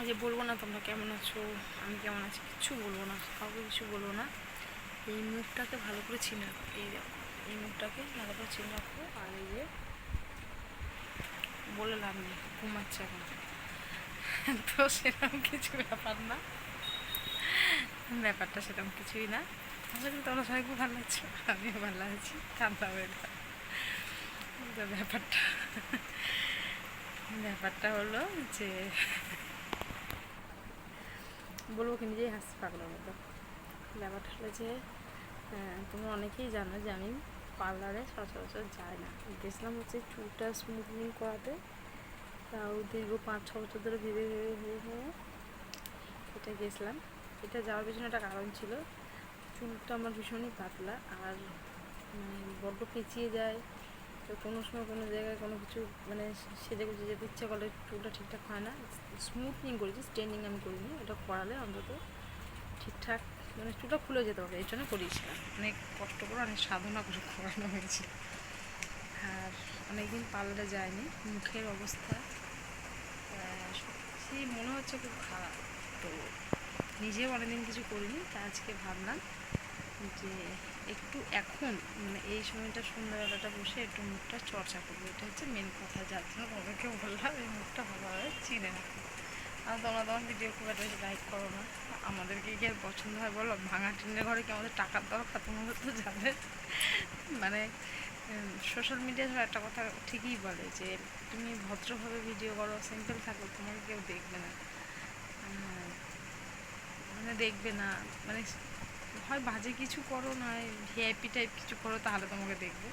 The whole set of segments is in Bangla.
আজ বলব না তোমরা কেমন আছো, আমি কেমন আছি কিছু বলব না, কাউকে কিছু বলব না। এই মুখটাকে ভালো করে চিনে রাখো, এই দেখো, এই মুখটাকে ভালো করে চিনে রাখো, আর এই যে বলে লাভ নেই, ঘুমাচ্ছে এখন। তো সেরকম কিছু ব্যাপার না, ব্যাপারটা সেরকম কিছুই না। করি তোমরা সবাই খুব ভালো আছো, আমিও ভালো আছি কান্দা হয়ে ব্যাপারটা ব্যাপারটা হলো যে বলব কি, নিজেই হাসি পাগলের মতো। ব্যাপারটা হলো যে তোমরা অনেকেই জানো যে আমি পার্লারে সচরাচর যাই না। গেছিলাম হচ্ছে চুলটা স্মুথনিং করাতে। তাও দীর্ঘ পাঁচ, ছ বছর ধরে ভেবে ভেবে ভেবে ভেবে এটা গেছিলাম। এটা যাওয়ার পেছনে একটা কারণ ছিল, চুলটা আমার ভীষণই পাতলা আর মানে বড্ড পেঁচিয়ে যায়। তো কোনো সময় কোনো জায়গায় কোনো কিছু মানে সেজে গুজে যেতে ইচ্ছে করলে চুলটা ঠিকঠাক হয় না। স্মুথনিং করেছি স্ট্রেনিং আমি করিনি এটা করালে অন্তত ঠিকঠাক মানে চুলটা খুলে যেতে হবে এই জন্য করিয়েছিলাম অনেক কষ্ট করে অনেক সাধনা করে করানো হয়েছিল আর অনেকদিন পার্লারে যায়নি, মুখের অবস্থা সত্যি মনে হচ্ছে খুব খারাপ। তো নিজেও অনেকদিন কিছু করিনি, তা আজকে ভাবলাম যে একটু এখন মানে এই সময়টা সন্ধ্যাবেলাটা বসে একটু মুখটা চর্চা করব। এটা হচ্ছে মেন কথা, যার জন্য তোমাদেরকে বললাম এই মুখটা ভালোভাবে চিনে রাখো। আর তোমরা তোমার ভিডিও খুব একটা লাইক করো না। আমাদেরকে কি আর পছন্দ হয় বলো? ভাঙা টিনের ঘরে কি আমাদের টাকার দরকার? তোমাদের তো জানে। মানে সোশ্যাল মিডিয়ায় একটা কথা ঠিকই বলে যে, তুমি ভদ্রভাবে ভিডিও করো সিম্পল থাকো, তোমাকে কেউ দেখবে না। মানে দেখবে না। মানে হয় বাজে কিছু করো নয় ভিআইপি টাইপ কিছু করো, তাহলে তোমাকে দেখবে।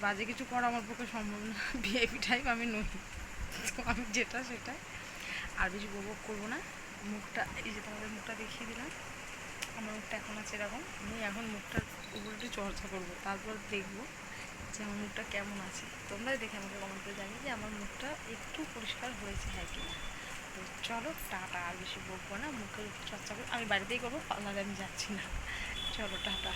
বাজে কিছু করা আমার পক্ষে সম্ভব না ভিআইপি টাইপ আমি নই। তো আমি যেটা সেটাই। আর বেশি উপভোগ করব না। মুখটা, এই যে তোমাদের মুখটা দেখিয়ে দিলাম। আমার মুখটা এখন আছে এরকম। আমি এখন মুখটার উপরে একটু চর্চা করব। তারপর দেখব যে আমার মুখটা কেমন আছে। তোমরাই দেখে আমাকে কমেন্ট করে জানি যে আমার মুখটা একটু পরিষ্কার হয়েছে হ্যাঁ কি না। তো চলো টাটা আর বেশি বকবো না, মুখের চর্চা করব আমি বাড়িতেই করব পার্লারে আমি যাচ্ছি না। চলো টাটা